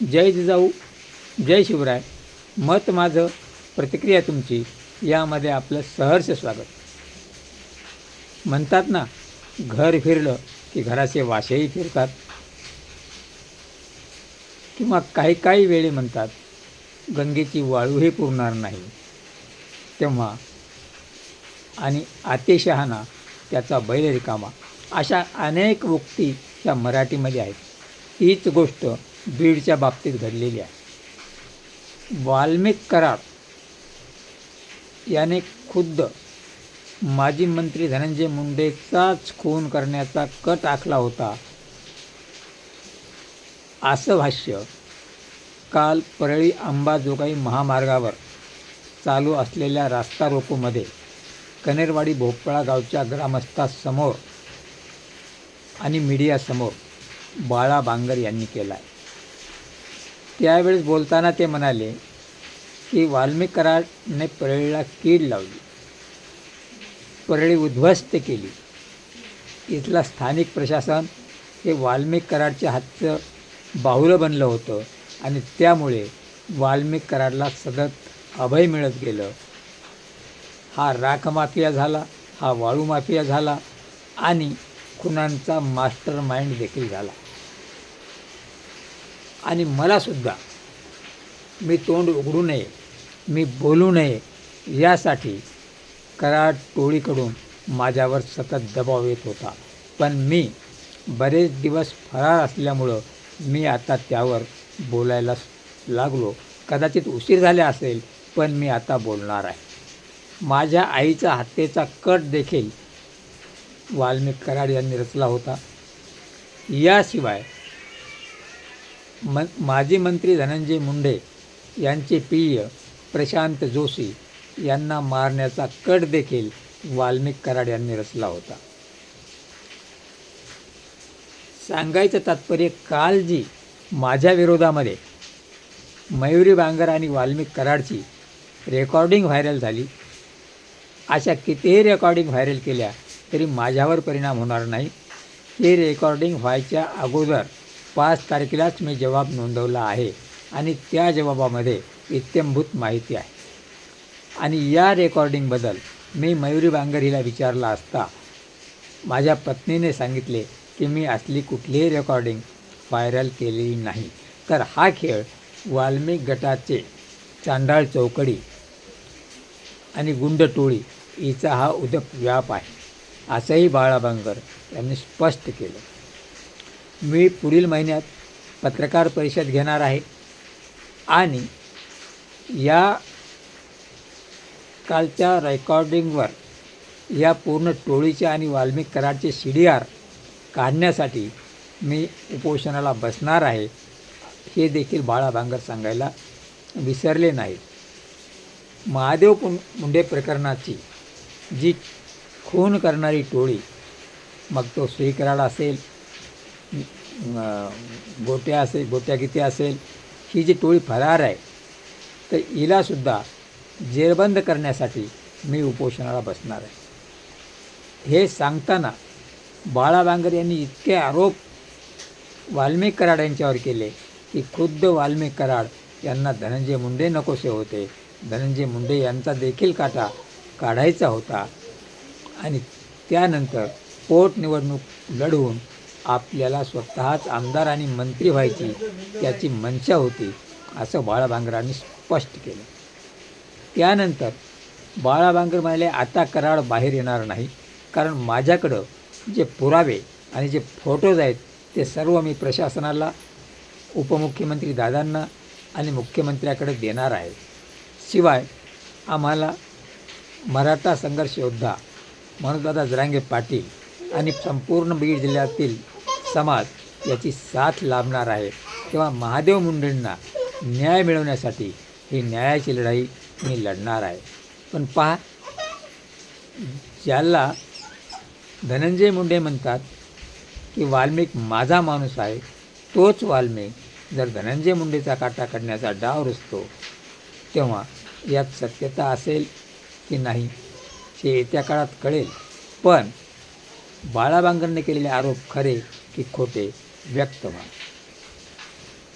जय जिजाऊ जय शिवराय. मत माझं प्रतिक्रिया तुमची. यामध्ये आपलं सहर्ष स्वागत. म्हणतात ना घर फिरलं की घराचे वाशेही फिरतात. किंवा काही काही वेळी म्हणतात गंगेची वाळूही पुरणार नाही. तेव्हा आणि आतेशहाना त्याचा बैल रिकामा. अशा अनेक उक्ती त्या मराठीमध्ये आहेत. हीच गोष्ट बीडच्या बाबतीत घडलेली आहे. वाल्मिक करार याने खुद्द माजी मंत्री धनंजय मुंडेचाच खून करण्याचा कट आखला होता. असं भाष्य काल परळी अंबाजोगाई महामार्गावर चालू असलेल्या रास्ता रोकोमध्ये कनेरवाडी भोपळा गावच्या ग्रामस्थासमोर आणि मीडियासमोर बाळा बांगर यांनी केला आहे त्यावेळेस बोलताना ते म्हणाले की वाल्मिक कराडने परळीला कीड लावली. परळी उद्ध्वस्त केली. इथला स्थानिक प्रशासन हे वाल्मिक कराडच्या हातचं बाहुलं बनलं होतं आणि त्यामुळे वाल्मिक कराडला सतत अभय मिळत गेलं. हा राख माफिया झाला हा वाळू माफिया झाला आणि खुनांचा मास्टर माइंड देखील झाला. आणि मलासुद्धा मी तोंड उघडू नये मी बोलू नये यासाठी कराड टोळीकडून माझ्यावर सतत दबाव येत होता. पण मी बरेच दिवस फरार असल्यामुळं मी आता त्यावर बोलायला लागलो. कदाचित उशीर झाले असेल पण मी आता बोलणार आहे. माझ्या आईचा हत्येचा कट देखील वाल्मिक कराड यांनी रचला होता. याशिवाय म माजी मंत्री धनंजय मुंडे यांचे प्रिय प्रशांत जोशी यांना मारण्याचा कट देखील वाल्मिक कराड यांनी रचला होता. सांगायचं तात्पर्य काल जी माझ्या विरोधामध्ये मयुरी बांगर आणि वाल्मिक कराडची रेकॉर्डिंग व्हायरल झाली अशा कितीही रेकॉर्डिंग व्हायरल केल्या तरी माझ्यावर परिणाम होणार नाही. हे रेकॉर्डिंग व्हायच्या अगोदर पाच तारखेलाच मी जवाब नोंदवला आहे आणि त्या जबाबामध्ये इत्यंभूत माहिती आहे. आणि या रेकॉर्डिंगबद्दल मी मयुरी बांगर हिला विचारला असता माझ्या पत्नीने सांगितले की मी असली कुठलीही रेकॉर्डिंग व्हायरल केलेली नाही. तर हा खेळ वाल्मिक गटाचे चांडाळ चौकडी आणि गुंड टोळी हिचा हा उदप व्याप आहे असंही बाळाबांगर यांनी स्पष्ट केलं. मी पुढील महिन्यात पत्रकार परिषद घेणार आहे. आणि या कालच्या रेकॉर्डिंगवर या पूर्ण टोळीचे आणि वाल्मिक कराडचे सी डी आर काढण्यासाठी मी उपोषणाला बसणार आहे. हे देखील बाळा भांगर सांगायला विसरले नाहीत महादेव पुं मुंडे प्रकरणाची जी खून करणारी टोळी मग तो श्रीकराड असेल गोट्या असेल गोट्या किती असेल ही जी टोळी फरार आहे तर हिलासुद्धा जेरबंद करण्यासाठी मी उपोषणाला बसणार आहे. हे सांगताना बाळा बांगर यांनी इतके आरोप वाल्मिक कराड यांच्यावर केले की खुद्द वाल्मिक कराड यांना धनंजय मुंडे नकोसे होते. धनंजय मुंडे यांचा देखील काटा काढायचा होता आणि त्यानंतर पोटनिवडणूक लढवून आपल्याला स्वतःच आमदार आणि मंत्री व्हायची त्याची मनशा होती असं बाळाभांगरांनी स्पष्ट केलं. त्यानंतर बाळाभांगर म्हणाले आता कराड बाहेर येणार नाही. कारण माझ्याकडं जे पुरावे आणि जे फोटोज आहेत ते सर्व मी प्रशासनाला उपमुख्यमंत्री दादांना आणि मुख्यमंत्र्याकडे देणार आहे. शिवाय आम्हाला मराठा संघर्ष योद्धा मनोजदादा जरांगे पाटील आणि संपूर्ण बीड जिल्ह्यातील समाज याची साथ लाभणार आहे. तेव्हा महादेव मुंडेंना न्याय मिळवण्यासाठी ही न्यायाची लढाई मी लढणार आहे. पण पहा ज्याला धनंजय मुंडे म्हणतात की वाल्मिक माझा माणूस आहे तोच वाल्मिक जर धनंजय मुंडेचा काटा काढण्याचा डाव रचतो तेव्हा यात सत्यता असेल की नाही हे येत्या काळात कळेल. पण बाळाबांगरने केलेले आरोप खरे કે ખોટે વ્યક્તમાં